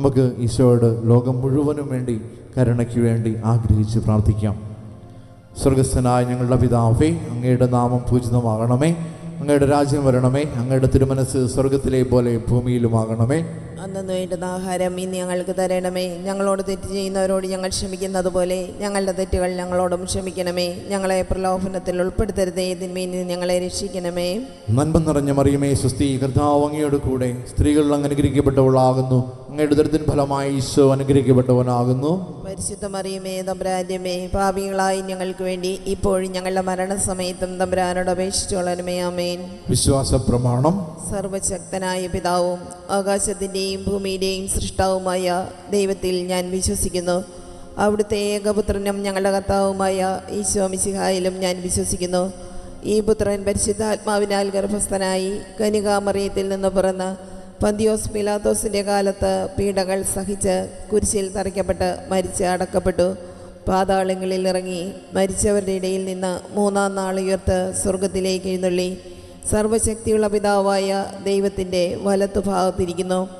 നമുക്ക് ഈശോയോട് ലോകം മുഴുവനും വേണ്ടി കരുണയ്ക്ക് വേണ്ടി ആഗ്രഹിച്ച് പ്രാർത്ഥിക്കാം. സ്വർഗസ്ഥനായ ഞങ്ങളുടെ പിതാവേ അങ്ങയുടെ നാമം പൂജിതമാകണമേ. അങ്ങയുടെ രാജ്യം വരണമേ. അങ്ങയുടെ തിരുമനസ് സ്വർഗത്തിലെ പോലെ ഭൂമിയിലുമാകണമേ. അന്നു വേണ്ടുന്ന ആഹാരം ഇന്ന് ഞങ്ങൾക്ക് തരണമേ. ഞങ്ങളോട് തെറ്റ് ചെയ്യുന്നവരോട് ഞങ്ങൾ ക്ഷമിക്കുന്നത് പോലെ ഞങ്ങളുടെ തെറ്റുകൾ ഞങ്ങളോടും ക്ഷമിക്കണമേ. ഞങ്ങളെ പ്രലോഭനത്തിൽ ഉൾപ്പെടുത്തരുതേ. ഇതിന്മേൽ ഇന്ന് ഞങ്ങളെ രക്ഷിക്കണമേ. നന്മ നിറഞ്ഞ മറിയമേ സ്വസ്തി കർത്താവ് അങ്ങയുടെ കൂടെ സ്ത്രീകൾ അങ്ങ് അനുഗ്രഹിക്കപ്പെട്ടവളാകുന്നു. അങ്ങയുടെ ദരിദ്രൻ ഫലമായി ഈശോ അനുഗ്രഹിക്കപ്പെട്ടവനാകുന്നു. പരിശുദ്ധ മറിയമേ തമ്പുരാന്യമേ പാപികളായി ഞങ്ങൾക്ക് വേണ്ടി ഇപ്പോഴും ഞങ്ങളുടെ മരണസമയത്തും തമ്പ്രാനോട് അപേക്ഷിച്ചോളനുമേ ആമേൻ. വിശ്വാസ പ്രമാണം സർവശക്തനായ പിതാവും ആകാശത്തിന്റെയും ഭൂമിയുടെയും സൃഷ്ടാവുമായ ദൈവത്തിൽ ഞാൻ വിശ്വസിക്കുന്നു. അവിടുത്തെ ഏകപുത്രനും ഞങ്ങളുടെ കർത്താവുമായ ഈശോ മിശിഹായിലും ഞാൻ വിശ്വസിക്കുന്നു. ഈ പുത്രൻ പരിശുദ്ധാത്മാവിനാൽ ഗർഭസ്ഥനായി കനികാമറിയത്തിൽ നിന്ന് പിറന്ന് പന്തിയോസ് പിലാത്തോസിന്റെ കാലത്ത് പീഡകൾ സഹിച്ച് കുരിശിൽ തറയ്ക്കപ്പെട്ട് മരിച്ച് അടക്കപ്പെട്ടു. പാതാളങ്ങളിൽ ഇറങ്ങി മരിച്ചവരുടെ ഇടയിൽ നിന്ന് മൂന്നാം നാൾ ഉയർത്ത് സ്വർഗത്തിലേക്ക് എഴുന്നള്ളി. സർവശക്തിയുള്ള പിതാവായ ദൈവത്തിന്റെ വലത്തുഭാഗത്തിരിക്കുന്നു.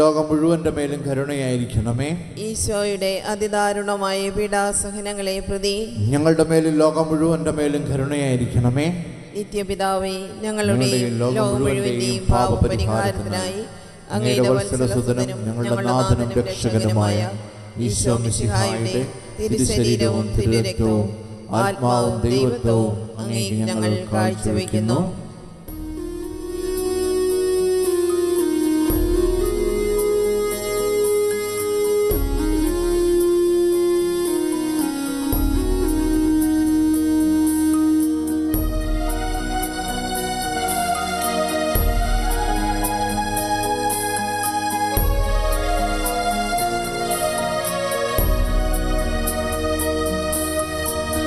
ലോകം മുഴുവന്റെ മേലും കരുണയായിരിക്കണമേ ഈശോയുടെ അതിദാരുണമായ പീഡാസഹനങ്ങളെ പ്രതി ഞങ്ങളുടെ മേലും ലോകം മുഴുവന്റെ മേലും കരുണയായിരിക്കണമേ നിത്യപിതാവേ ഞങ്ങളുടെയും ലോകം മുഴുവന്റെയും പാപപരിഹാരത്തിനായി അങ്ങയുടെ ഞങ്ങളുടെ നാഥനും രക്ഷകനുമായ ഈശോ മിശിഹായുടെ തിരുശരീരവും തിരുരക്തവും ആത്മാവും ദൈവത്വവും അങ്ങേക്ക് ഞങ്ങൾ കാഴ്ചവെക്കുന്നു.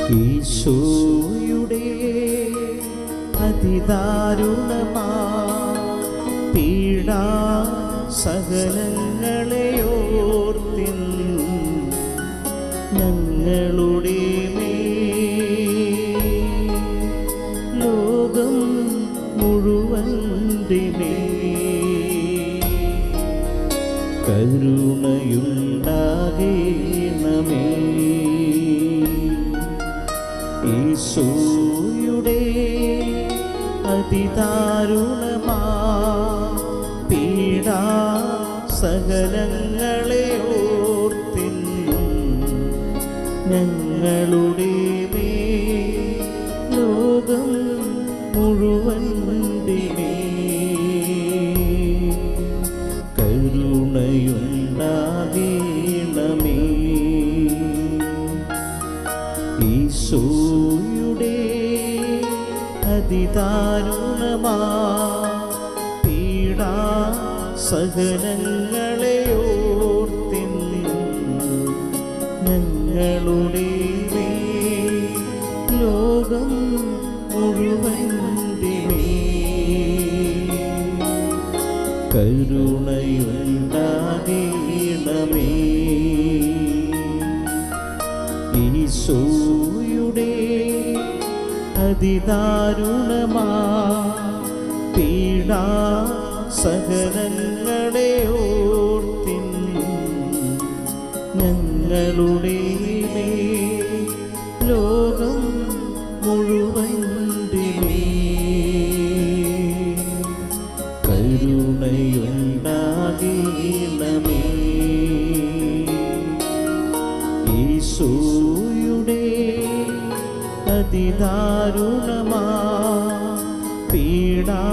ഈശോയുടെ അതിദാരുണമാ പീഡ സഹനങ്ങളെ ഓർത്തിൻ ഞങ്ങളുടെ മേൽ കരുണയുണ്ടാകേണമേ ഈശോയുടെ അതിദാരുണമാ പീഡാ സകലങ്ങളെ ഓർത്തിന്നും ഞങ്ങളുടെ മേ ലോകം മുഴുവന്റെ അതിദാരുണമാ പീഡാ സഹനങ്ങളെ ഓർത്തിന്നും ഞങ്ങളുടെ ലോകം മുഴുവൻ കരുണയുണ്ടാകേണമേ ഈശോയുടെ അതിദാരുണമാ. പീഡാ സഹനങ്ങളെ ഓർത്തിന്നും ഞങ്ങളുടെ ലോകം മുഴുവൻ കരുണയുണ്ടാകേണമേ അതിദാരുണമാ. പീഡാ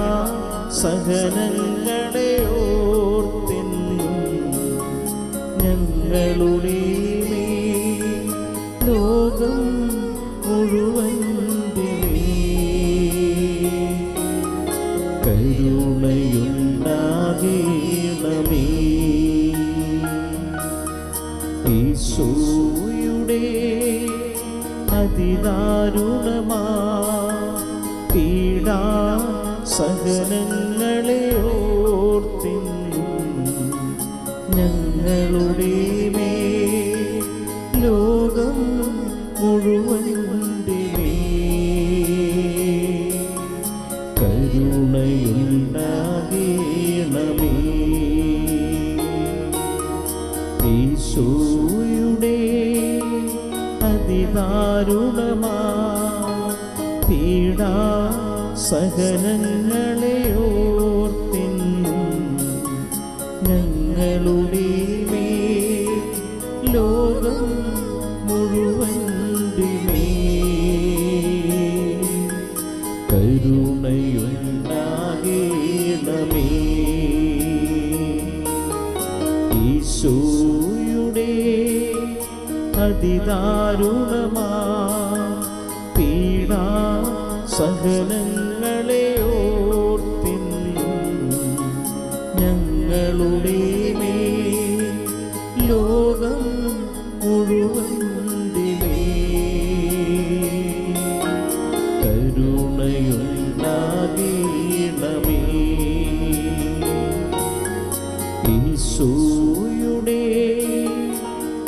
സഹനങ്ങളെ ഓർത്തിന്നും ഞങ്ങളുടെ ലോകം മുഴുവൻ കരുണയുണ്ടാകേണമേ. ഈശോയുടെ അതിദാരുണമാ. പീഡാ സഹനങ്ങളെ ഓർത്തിന്നും ഞങ്ങളുടെ മേ ലോകം മുഴുവന്റെ അതിദാരുണമാ പീഡാ സഹനങ്ങളെ ഓർത്തിന്നും ഞങ്ങളുടെ ലോകം അതിദാരുണമാ. പീഡ സഹനങ്ങളെ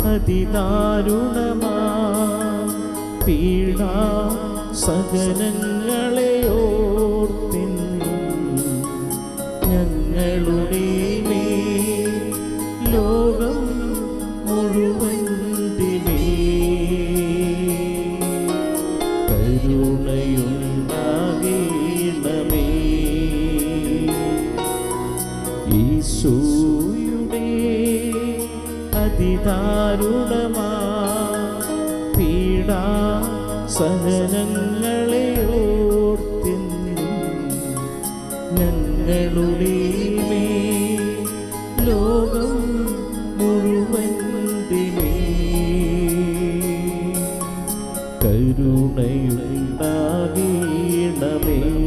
അതിദാരുണമാ പീഡ സഹനങ്ങളെ ഓർത്തിന്നും ഞങ്ങളുടെ ലോകം മുഴുവൻ കരുണയുണ്ടാകേണമേ. ഈശോയുടെ അതിദാരുണമാ. പീഡാ സഹനങ്ങളെ ഓർത്തിന്നും ഞങ്ങളുടെ കരുണയുണ്ടാകേണമേ.